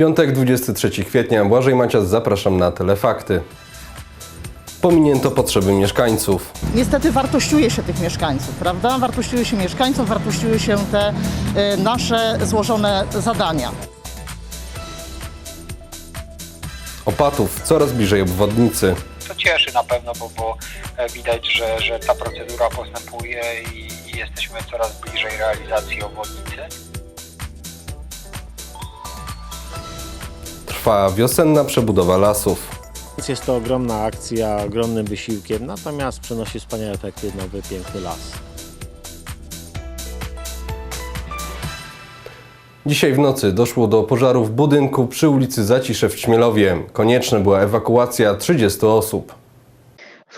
Piątek, 23 kwietnia. Błażej Macias, zapraszam na Telefakty. Pominięto potrzeby mieszkańców. Niestety wartościuje się tych mieszkańców, prawda? Wartościuje się mieszkańców, wartościuje się te y, nasze złożone zadania. Opatów coraz bliżej obwodnicy. To cieszy na pewno, bo, bo e, widać, że, że ta procedura postępuje i, i jesteśmy coraz bliżej realizacji obwodnicy. Trwa wiosenna przebudowa lasów. Jest to ogromna akcja, ogromnym wysiłkiem, natomiast przynosi wspaniałe efekty, nowy, piękny las. Dzisiaj w nocy doszło do pożaru w budynku przy ulicy Zacisze w Ćmielowie. Konieczna była ewakuacja 30 osób.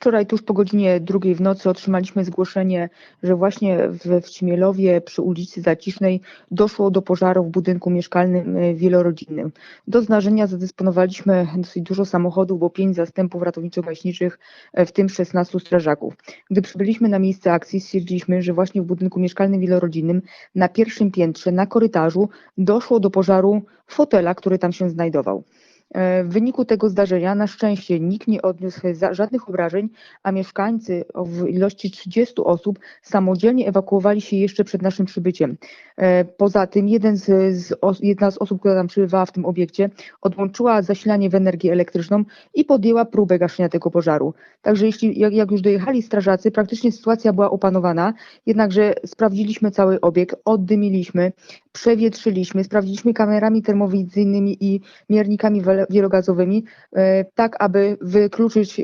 Wczoraj tuż po godzinie drugiej w nocy otrzymaliśmy zgłoszenie, że właśnie w, w Ćmielowie przy ulicy Zacisznej doszło do pożaru w budynku mieszkalnym e, wielorodzinnym. Do zdarzenia zadysponowaliśmy dosyć dużo samochodów, bo pięć zastępów ratowniczo-gaśniczych, e, w tym 16 strażaków. Gdy przybyliśmy na miejsce akcji, stwierdziliśmy, że właśnie w budynku mieszkalnym wielorodzinnym na pierwszym piętrze, na korytarzu doszło do pożaru fotela, który tam się znajdował. E, W wyniku tego zdarzenia na szczęście nikt nie odniósł żadnych obrażeń, a mieszkańcy w ilości 30 osób samodzielnie ewakuowali się jeszcze przed naszym przybyciem. E, Poza tym jeden z, z jedna z osób, która tam przebywała w tym obiekcie, odłączyła zasilanie w energię elektryczną i podjęła próbę gaszenia tego pożaru. Także jeśli, jak, jak już dojechali strażacy, praktycznie sytuacja była opanowana, jednakże sprawdziliśmy cały obiekt, oddymiliśmy, przewietrzyliśmy, sprawdziliśmy kamerami termowizyjnymi i miernikami wele- wielogazowymi, e, tak aby wykluczyć,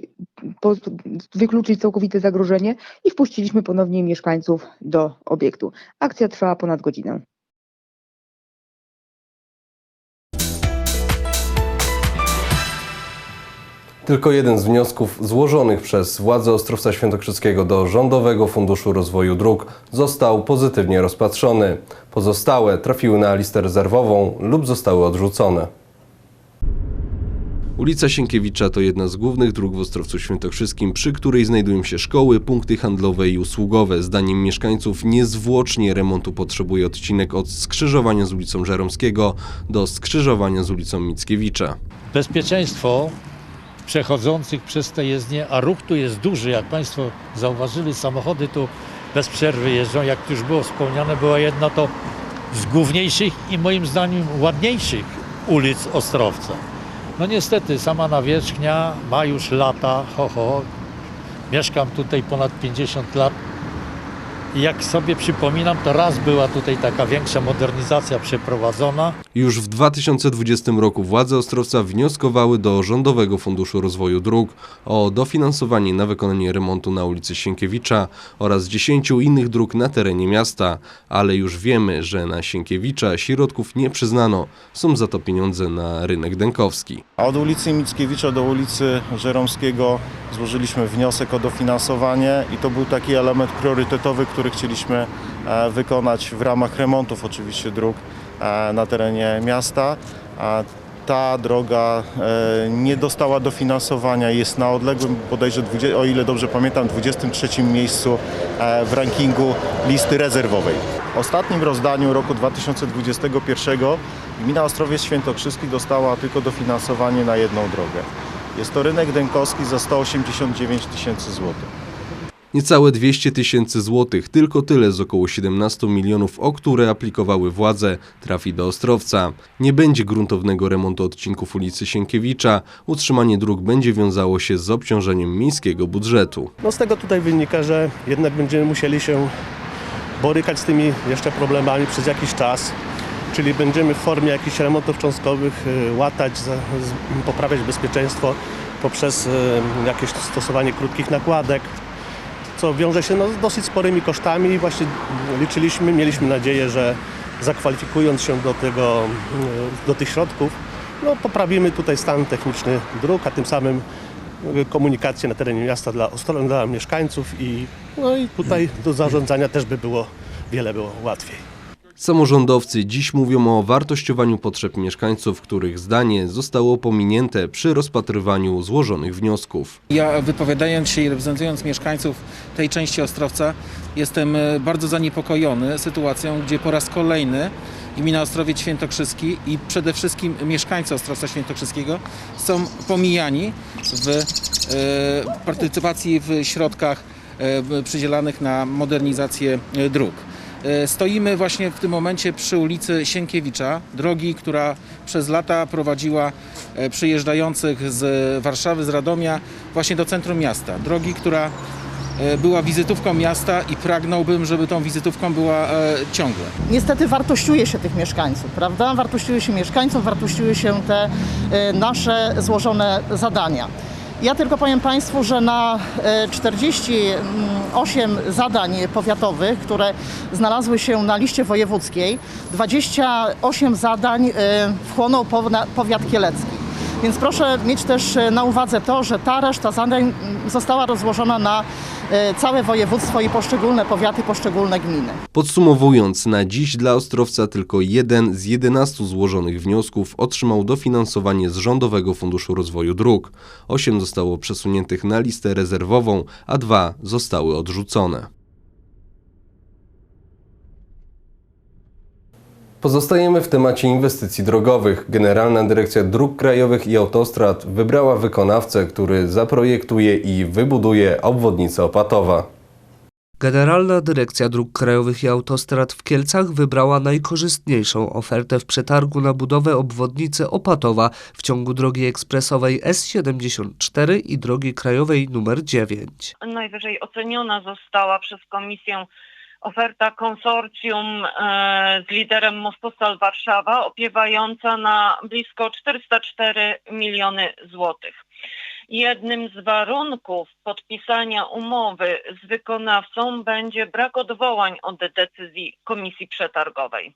wykluczyć całkowite zagrożenie i wpuściliśmy ponownie mieszkańców do obiektu. Akcja trwała ponad godzinę. Tylko jeden z wniosków złożonych przez władze Ostrowca Świętokrzyskiego do Rządowego Funduszu Rozwoju Dróg został pozytywnie rozpatrzony. Pozostałe trafiły na listę rezerwową lub zostały odrzucone. Ulica Sienkiewicza to jedna z głównych dróg w Ostrowcu Świętokrzyskim, przy której znajdują się szkoły, punkty handlowe i usługowe. Zdaniem mieszkańców niezwłocznie remontu potrzebuje odcinek od skrzyżowania z ulicą Żeromskiego do skrzyżowania z ulicą Mickiewicza. bezpieczeństwo przechodzących przez te jezdnie, a ruch tu jest duży. Jak Państwo zauważyli, samochody tu bez przerwy jeżdżą. Jak już było wspomniane, była jedna to z główniejszych i moim zdaniem ładniejszych ulic Ostrowca. No niestety, sama nawierzchnia ma już lata, ho, ho. Mieszkam tutaj ponad 50 lat. Jak sobie przypominam, to raz była tutaj taka większa modernizacja przeprowadzona. Już w 2020 roku władze Ostrowca wnioskowały do Rządowego Funduszu Rozwoju Dróg o dofinansowanie na wykonanie remontu na ulicy Sienkiewicza oraz 10 innych dróg na terenie miasta, ale już wiemy, że na Sienkiewicza środków nie przyznano. Są za to pieniądze na rynek dękowski. A od ulicy Mickiewicza do ulicy Żeromskiego złożyliśmy wniosek o dofinansowanie i to był taki element priorytetowy, który chcieliśmy e, wykonać w ramach remontów oczywiście dróg e, na terenie miasta. Ta droga e, nie dostała dofinansowania, jest na odległym bodajże, 20, o ile dobrze pamiętam, 23 miejscu w rankingu listy rezerwowej. W ostatnim rozdaniu roku 2021 gmina Ostrowiec Świętokrzyski dostała tylko dofinansowanie na jedną drogę. Jest to rynek dękowski za 189 tysięcy złotych. Niecałe 200 tysięcy złotych, tylko tyle z około 17 milionów, o które aplikowały władze, trafi do Ostrowca. Nie będzie gruntownego remontu odcinków ulicy Sienkiewicza, utrzymanie dróg będzie wiązało się z obciążeniem miejskiego budżetu. No z tego tutaj wynika, że jednak będziemy musieli się borykać z tymi jeszcze problemami przez jakiś czas. Czyli będziemy w formie jakichś remontów cząstkowych y, łatać, poprawiać bezpieczeństwo poprzez y, jakieś stosowanie krótkich nakładek, co wiąże się no, z dosyć sporymi kosztami i właśnie liczyliśmy, mieliśmy nadzieję, że zakwalifikując się do, tego, y, do tych środków, no, poprawimy tutaj stan techniczny dróg, a tym samym y, komunikację na terenie miasta dla, dla mieszkańców i, no i tutaj do zarządzania też by było wiele było łatwiej. Samorządowcy dziś mówią o wartościowaniu potrzeb mieszkańców, których zdanie zostało pominięte przy rozpatrywaniu złożonych wniosków. Ja wypowiadając się i reprezentując mieszkańców tej części Ostrowca jestem e, bardzo zaniepokojony sytuacją, gdzie po raz kolejny gmina Ostrowiec Świętokrzyski i przede wszystkim mieszkańcy Ostrowca Świętokrzyskiego są pomijani w e, partycypacji w środkach e, przydzielanych na modernizację e, dróg. E, Stoimy właśnie w tym momencie przy ulicy Sienkiewicza, drogi, która przez lata prowadziła e, przyjeżdżających z Warszawy, z Radomia właśnie do centrum miasta. Drogi, która e, była wizytówką miasta i pragnąłbym, żeby tą wizytówką była ciągle. Niestety wartościuje się tych mieszkańców, prawda? Wartościuje się mieszkańców, wartościuje się te nasze złożone zadania. Ja tylko powiem Państwu, że na e, 48 zadań powiatowych, które znalazły się na liście wojewódzkiej, 28 zadań e, wchłonął pow- powiat kielecki. Więc proszę mieć też e, na uwadze to, że ta reszta zadań mm, została rozłożona na e, całe województwo i poszczególne powiaty, poszczególne gminy. Podsumowując, na dziś dla Ostrowca tylko jeden z 11 złożonych wniosków otrzymał dofinansowanie z Rządowego Funduszu Rozwoju Dróg. Osiem zostało przesuniętych na listę rezerwową, a dwa zostały odrzucone. Pozostajemy w temacie inwestycji drogowych. Generalna Dyrekcja Dróg Krajowych i Autostrad wybrała wykonawcę, który zaprojektuje i wybuduje obwodnicę Opatowa. Generalna Dyrekcja Dróg Krajowych i Autostrad w Kielcach wybrała najkorzystniejszą ofertę w przetargu na budowę obwodnicy Opatowa w ciągu drogi ekspresowej S74 i drogi krajowej nr 9. najwyżej oceniona została przez komisję oferta konsorcjum e, z liderem Mostostal Warszawa opiewająca na blisko 404 miliony złotych. Jednym z warunków podpisania umowy z wykonawcą będzie brak odwołań od decyzji komisji przetargowej.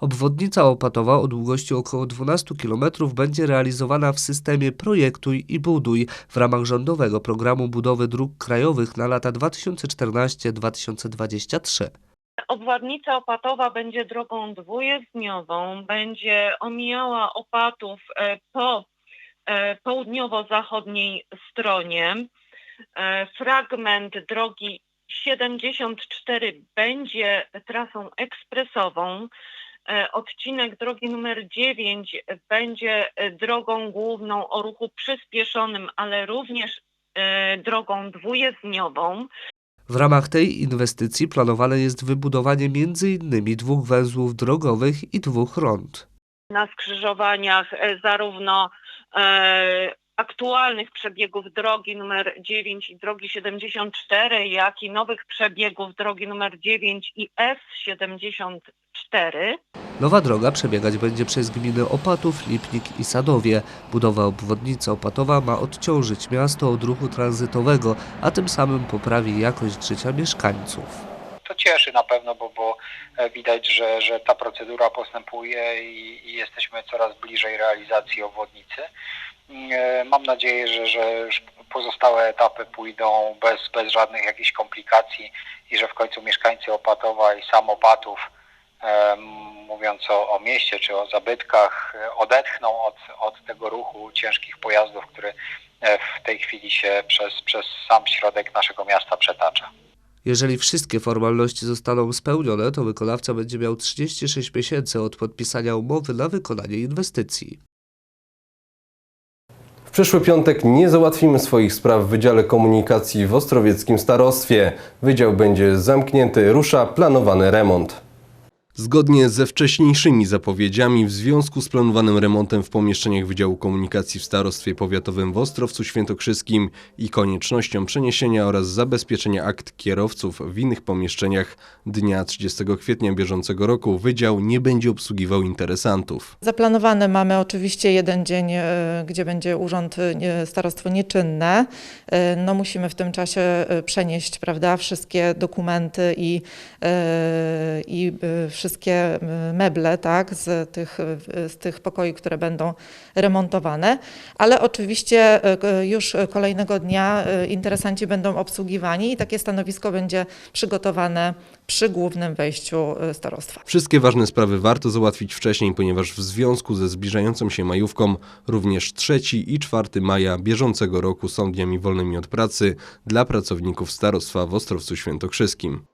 Obwodnica Opatowa o długości około 12 km będzie realizowana w systemie Projektuj i Buduj w ramach rządowego programu budowy dróg krajowych na lata 2014-2023. Obwodnica Opatowa będzie drogą dwujezdniową, będzie omijała Opatów e, po e, południowo-zachodniej stronie. E, Fragment drogi 74 będzie trasą ekspresową. E, Odcinek drogi numer 9 będzie e, drogą główną o ruchu przyspieszonym, ale również e, drogą dwujezdniową. W ramach tej inwestycji planowane jest wybudowanie m.in. dwóch węzłów drogowych i dwóch rond. na skrzyżowaniach zarówno aktualnych przebiegów drogi numer 9 i drogi 74, jak i nowych przebiegów drogi numer 9 i S74. Nowa droga przebiegać będzie przez gminy Opatów, Lipnik i Sadowie. Budowa obwodnicy Opatowa ma odciążyć miasto od ruchu tranzytowego, a tym samym poprawi jakość życia mieszkańców. To cieszy na pewno, bo, bo e, widać, że, że ta procedura postępuje i, i jesteśmy coraz bliżej realizacji obwodnicy. E, Mam nadzieję, że, że pozostałe etapy pójdą bez, bez żadnych jakichś komplikacji i że w końcu mieszkańcy Opatowa i sam Opatów, e, mówiąc o, o mieście czy o zabytkach, odetchną od, od tego ruchu ciężkich pojazdów, który e, w tej chwili się przez, przez sam środek naszego miasta przetacza. Jeżeli wszystkie formalności zostaną spełnione, to wykonawca będzie miał 36 miesięcy od podpisania umowy na wykonanie inwestycji. W przyszły piątek nie załatwimy swoich spraw w Wydziale Komunikacji w Ostrowieckim Starostwie. Wydział będzie zamknięty, rusza planowany remont. Zgodnie ze wcześniejszymi zapowiedziami, w związku z planowanym remontem w pomieszczeniach Wydziału Komunikacji w Starostwie Powiatowym w Ostrowcu Świętokrzyskim i koniecznością przeniesienia oraz zabezpieczenia akt kierowców w innych pomieszczeniach dnia 30 kwietnia bieżącego roku Wydział nie będzie obsługiwał interesantów. Zaplanowane mamy oczywiście jeden dzień, e, gdzie będzie urząd, e, starostwo nieczynne. E, No musimy w tym czasie przenieść, prawda, wszystkie dokumenty i, i wszystkie wszystkie y, meble tak, z, tych, y, z tych pokoi, które będą remontowane, ale oczywiście y, już kolejnego dnia y, interesanci będą obsługiwani i takie stanowisko będzie przygotowane przy głównym wejściu y, starostwa. Wszystkie ważne sprawy warto załatwić wcześniej, ponieważ w związku ze zbliżającą się majówką również 3 i 4 maja bieżącego roku są dniami wolnymi od pracy dla pracowników starostwa w Ostrowcu Świętokrzyskim.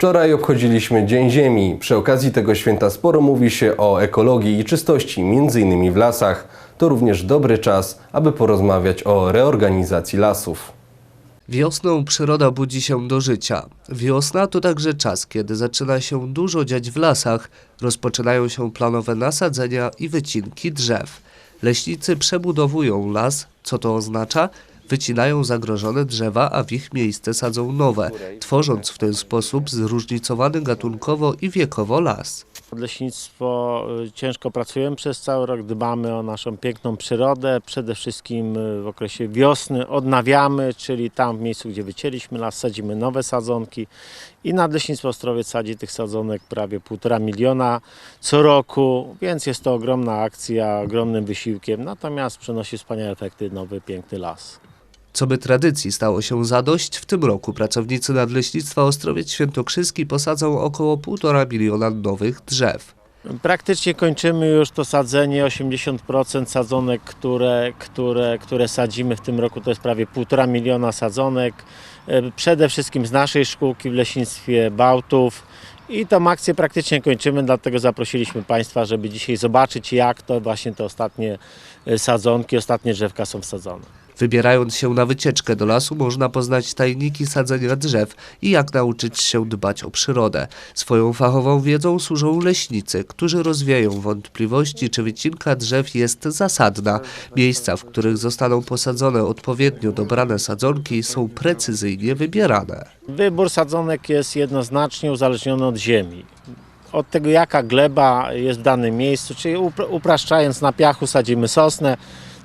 Wczoraj obchodziliśmy Dzień Ziemi. Przy okazji tego święta sporo mówi się o ekologii i czystości, m.in. w lasach. To również dobry czas, aby porozmawiać o reorganizacji lasów. Wiosną przyroda budzi się do życia. Wiosna to także czas, kiedy zaczyna się dużo dziać w lasach, rozpoczynają się planowe nasadzenia i wycinki drzew. Leśnicy przebudowują las, co to oznacza? Wycinają zagrożone drzewa, a w ich miejsce sadzą nowe, tworząc w ten sposób zróżnicowany gatunkowo i wiekowo las. Leśnictwo y, ciężko pracujemy przez cały rok, dbamy o naszą piękną przyrodę, przede wszystkim y, w okresie wiosny odnawiamy, czyli tam w miejscu, gdzie wycięliśmy las, sadzimy nowe sadzonki i Nadleśnictwo Ostrowiec sadzi tych sadzonek prawie półtora miliona co roku, więc jest to ogromna akcja, ogromnym wysiłkiem, natomiast przynosi wspaniałe efekty nowy, piękny las. Co by tradycji stało się zadość, w tym roku pracownicy Nadleśnictwa Ostrowiec Świętokrzyski posadzą około 1,5 miliona nowych drzew. Praktycznie kończymy już to sadzenie. 80% sadzonek, które, które, które sadzimy w tym roku, to jest prawie 1,5 miliona sadzonek. E, Przede wszystkim z naszej szkółki w leśnictwie Bałtów. I tą akcję praktycznie kończymy, dlatego zaprosiliśmy Państwa, żeby dzisiaj zobaczyć, jak to właśnie te ostatnie e, sadzonki, ostatnie drzewka są wsadzone. Wybierając się na wycieczkę do lasu, można poznać tajniki sadzenia drzew i jak nauczyć się dbać o przyrodę. Swoją fachową wiedzą służą leśnicy, którzy rozwieją wątpliwości, czy wycinka drzew jest zasadna. Miejsca, w których zostaną posadzone odpowiednio dobrane sadzonki, są precyzyjnie wybierane. Wybór sadzonek jest jednoznacznie uzależniony od ziemi. Od tego, jaka gleba jest w danym miejscu, czyli upr- upraszczając na piachu sadzimy sosnę,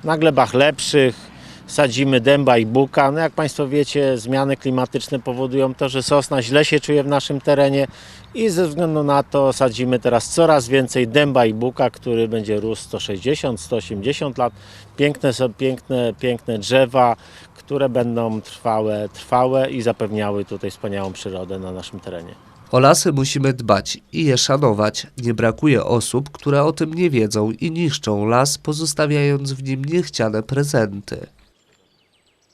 na glebach lepszych sadzimy dęba i buka. No jak Państwo wiecie, zmiany klimatyczne powodują to, że sosna źle się czuje w naszym terenie i ze względu na to sadzimy teraz coraz więcej dęba i buka, który będzie rósł 160-180 lat. Piękne, są- piękne, piękne drzewa, które będą trwałe, trwałe i zapewniały tutaj wspaniałą przyrodę na naszym terenie. O lasy musimy dbać i je szanować. Nie brakuje osób, które o tym nie wiedzą i niszczą las, pozostawiając w nim niechciane prezenty.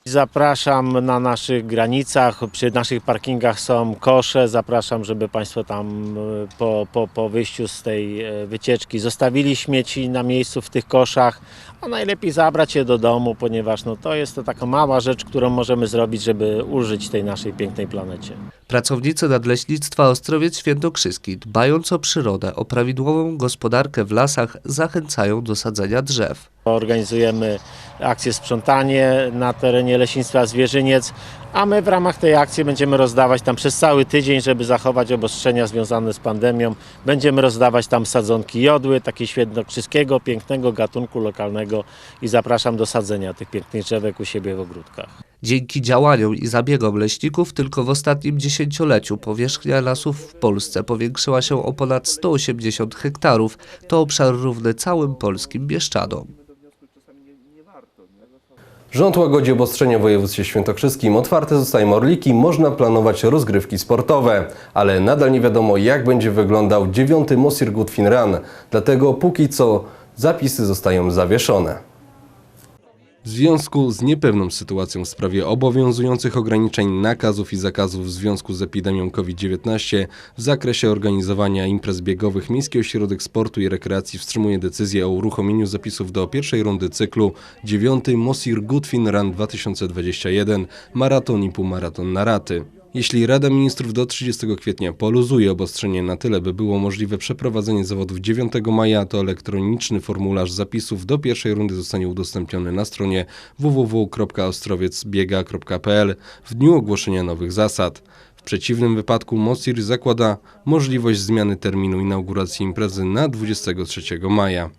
Zapraszam na naszych granicach, przy naszych parkingach są kosze. Zapraszam, żeby Państwo tam e, po, po, po wyjściu z tej e, wycieczki zostawili śmieci na miejscu w tych koszach, a najlepiej zabrać je do domu, ponieważ no, to jest to taka mała rzecz, którą możemy zrobić, żeby ulżyć tej naszej pięknej planecie. Pracownicy Nadleśnictwa Ostrowiec Świętokrzyski, dbając o przyrodę, o prawidłową gospodarkę w lasach, zachęcają do sadzenia drzew. Organizujemy akcję sprzątanie na terenie Leśnictwa Zwierzyniec, a my w ramach tej akcji będziemy rozdawać tam przez cały tydzień, żeby zachować obostrzenia związane z pandemią. Będziemy rozdawać tam sadzonki jodły, takiego świętokrzyskiego, pięknego gatunku lokalnego i zapraszam do sadzenia tych pięknych drzewek u siebie w ogródkach. Dzięki działaniom i zabiegom leśników tylko w ostatnim dziesięcioleciu powierzchnia lasów w Polsce powiększyła się o ponad 180 hektarów. To obszar równy całym polskim Bieszczadom. Rząd łagodzi obostrzenia w województwie świętokrzyskim. Otwarte zostają Orliki, można planować rozgrywki sportowe, ale nadal nie wiadomo jak będzie wyglądał dziewiąty Mosir Gutfin Run, dlatego póki co zapisy zostają zawieszone. W związku z niepewną sytuacją w sprawie obowiązujących ograniczeń, nakazów i zakazów w związku z epidemią COVID-19 w zakresie organizowania imprez biegowych Miejski Ośrodek Sportu i Rekreacji wstrzymuje decyzję o uruchomieniu zapisów do pierwszej rundy cyklu 9 Mosir Gutfin Run 2021 Maraton i półmaraton na raty. Jeśli Rada Ministrów do 30 kwietnia poluzuje obostrzenie na tyle, by było możliwe przeprowadzenie zawodów 9 maja, to elektroniczny formularz zapisów do pierwszej rundy zostanie udostępniony na stronie www.ostrowiecbiega.pl w dniu ogłoszenia nowych zasad. W przeciwnym wypadku Mosir zakłada możliwość zmiany terminu inauguracji imprezy na 23 maja.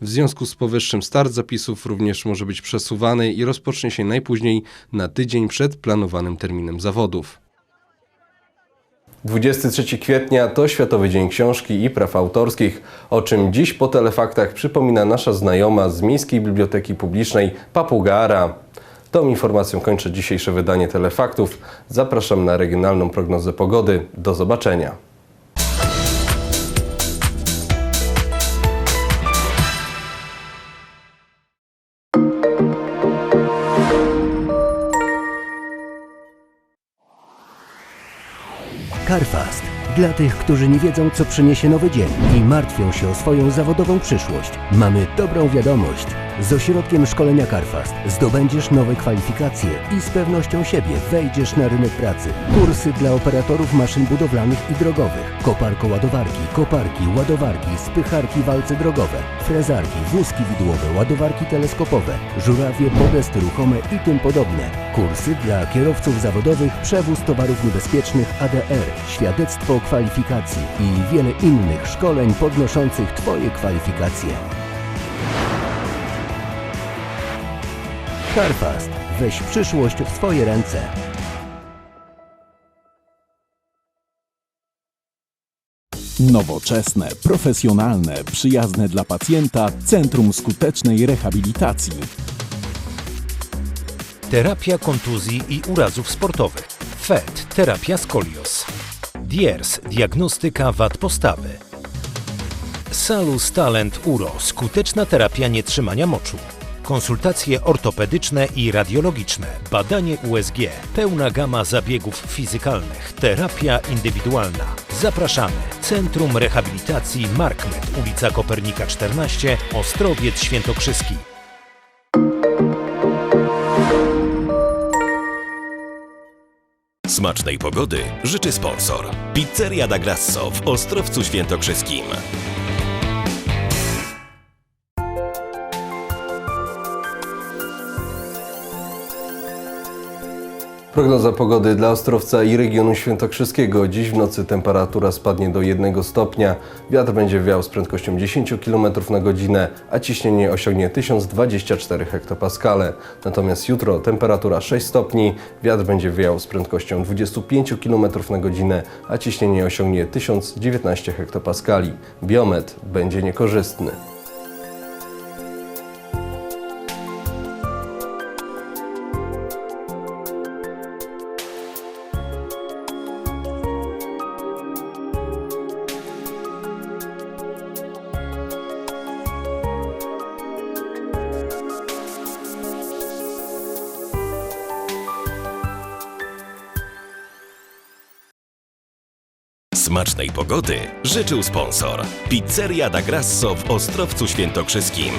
W związku z powyższym start zapisów również może być przesuwany i rozpocznie się najpóźniej na tydzień przed planowanym terminem zawodów. 23 kwietnia to Światowy Dzień Książki i Praw Autorskich, o czym dziś po telefaktach przypomina nasza znajoma z Miejskiej Biblioteki Publicznej Papugara. Tą informacją kończę dzisiejsze wydanie telefaktów. Zapraszam na regionalną prognozę pogody. Do zobaczenia. CarFast. Dla tych, którzy nie wiedzą, co przyniesie nowy dzień i martwią się o swoją zawodową przyszłość, mamy dobrą wiadomość. Z ośrodkiem szkolenia CarFast zdobędziesz nowe kwalifikacje i z pewnością siebie wejdziesz na rynek pracy. Kursy dla operatorów maszyn budowlanych i drogowych, koparko-ładowarki, koparki, ładowarki, spycharki, walce drogowe, frezarki, wózki widłowe, ładowarki teleskopowe, żurawie, podesty ruchome i tym podobne. Kursy dla kierowców zawodowych, przewóz towarów niebezpiecznych ADR, świadectwo kwalifikacji i wiele innych szkoleń podnoszących Twoje kwalifikacje. CarFast. Weź przyszłość w swoje ręce. Nowoczesne, profesjonalne, przyjazne dla pacjenta Centrum Skutecznej Rehabilitacji. Terapia kontuzji i urazów sportowych. FET. Terapia skolios. DIERS. Diagnostyka wad postawy. Salus Talent Uro. Skuteczna terapia nietrzymania moczu. Konsultacje ortopedyczne i radiologiczne. Badanie USG. Pełna gama zabiegów fizykalnych. Terapia indywidualna. Zapraszamy. Centrum Rehabilitacji Markmet. Ulica Kopernika 14. Ostrowiec Świętokrzyski. Smacznej pogody życzy sponsor. Pizzeria da Grasso w Ostrowcu Świętokrzyskim. Prognoza pogody dla Ostrowca i regionu świętokrzyskiego. Dziś w nocy temperatura spadnie do 1 stopnia, wiatr będzie wiał z prędkością 10 km na godzinę, a ciśnienie osiągnie 1024 hektopaskale. Natomiast jutro temperatura 6 stopni, wiatr będzie wiał z prędkością 25 km na godzinę, a ciśnienie osiągnie 1019 hektopaskali. Biometr będzie niekorzystny. Pogody życzył sponsor. Pizzeria da Grasso w Ostrowcu Świętokrzyskim.